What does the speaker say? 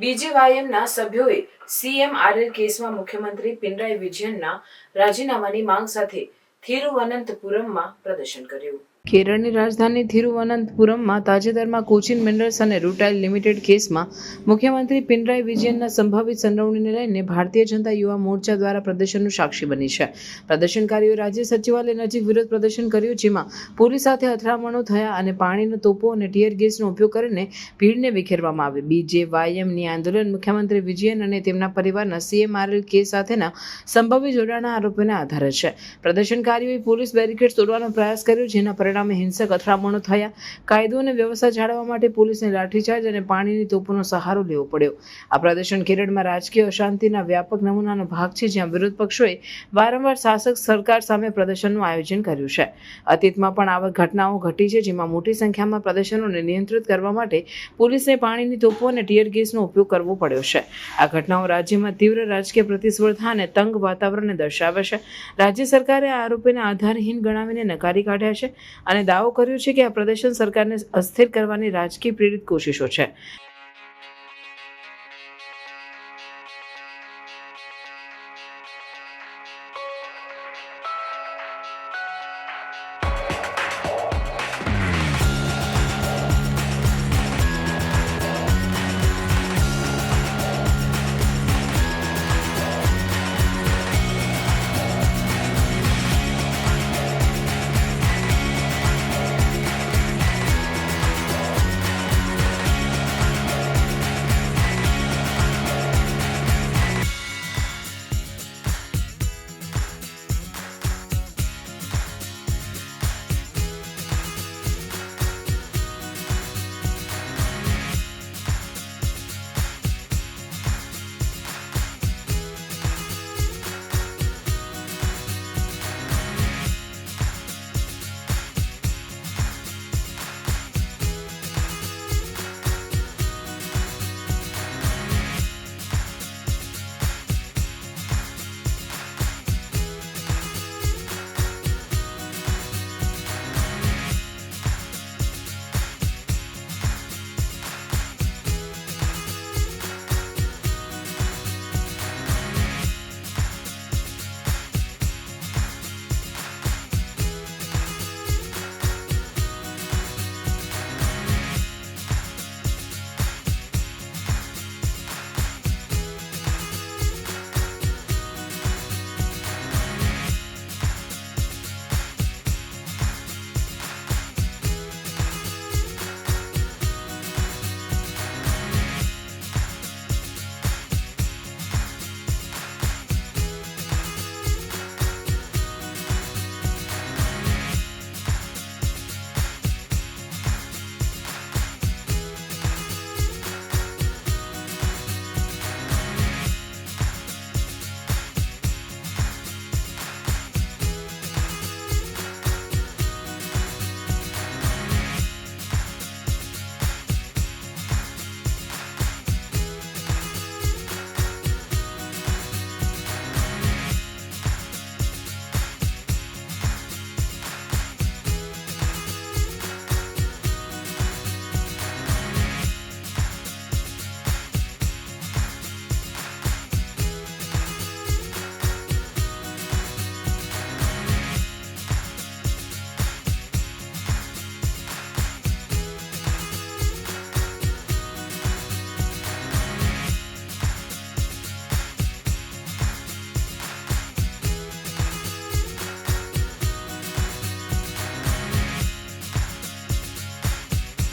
બીજેવાયએમના સભ્યોએ સીએમઆરએલ કેસમાં મુખ્યમંત્રી પિનરાઈ વિજયનના રાજીનામાની માંગ સાથે થિરુવનંતપુરમમાં પ્રદર્શન કર્યું. કેરળની રાજધાની થિરુવનંતપુરમમાં તાજેતરમાં કોચિન મિનરલ્સ અને રૂટાઇલ લિમિટેડ કેસમાં મુખ્યમંત્રી પિનરાઈ વિજયનના સંભવિત સંડોવણીને લઈને ભારતીય જનતા યુવા મોરચા દ્વારા પ્રદર્શનનું સાક્ષી બની છે. પ્રદર્શનકારીઓએ રાજ્ય સચિવાલય નજીક વિરોધ પ્રદર્શન કર્યું, જેમાં પોલીસ સાથે અથડામણો થયા અને પાણીનો તોપો અને ટીયર ગેસનો ઉપયોગ કરીને ભીડને વિખેરવામાં આવી. બીજેવાયએમની આંદોલન મુખ્યમંત્રી વિજયન અને તેમના પરિવારના સીએમઆરએલ કેસ સાથેના સંભવિત જોડાણના આરોપોના આધારે છે. પ્રદર્શનકારીઓએ પોલીસ બેરિકેડ તોડવાનો પ્રયાસ કર્યો, જેના પરિણામે હિંસક અથડામણો થયા. કાયદો અને વ્યવસ્થા જાળવવા માટે પોલીસને લાઠીચાર્જ અને પાણીની તોપોનો સહારો લેવો પડ્યો. આ પ્રદર્શન કેરળમાં રાજકીય અશાંતિના વ્યાપક નમૂનાનો ભાગ છે, જ્યાં વિરોધ પક્ષોએ વારંવાર શાસક સરકાર સામે પ્રદર્શનનું આયોજન કર્યું છે. અતીતમાં પણ આવા ઘટનાઓ ઘટી છે, જેમાં મોટી સંખ્યામાં પ્રદર્શનોને નિયંત્રિત કરવા માટે પોલીસને પાણીની તોપો અને ટીયર ગેસનો ઉપયોગ કરવો પડ્યો છે. આ ઘટનાઓ રાજ્યમાં તીવ્ર રાજકીય પ્રતિસ્પર્ધા અને તંગ વાતાવરણને દર્શાવે છે. રાજ્ય સરકારે આ આરોપીને આધારહીન ગણાવીને નકારી કાઢ્યા છે. અને દાવો કર્યો છે કે આ પ્રદર્શન સરકારને અસ્થિર કરવાની રાજકીય પ્રેરિત કોશિશો છે.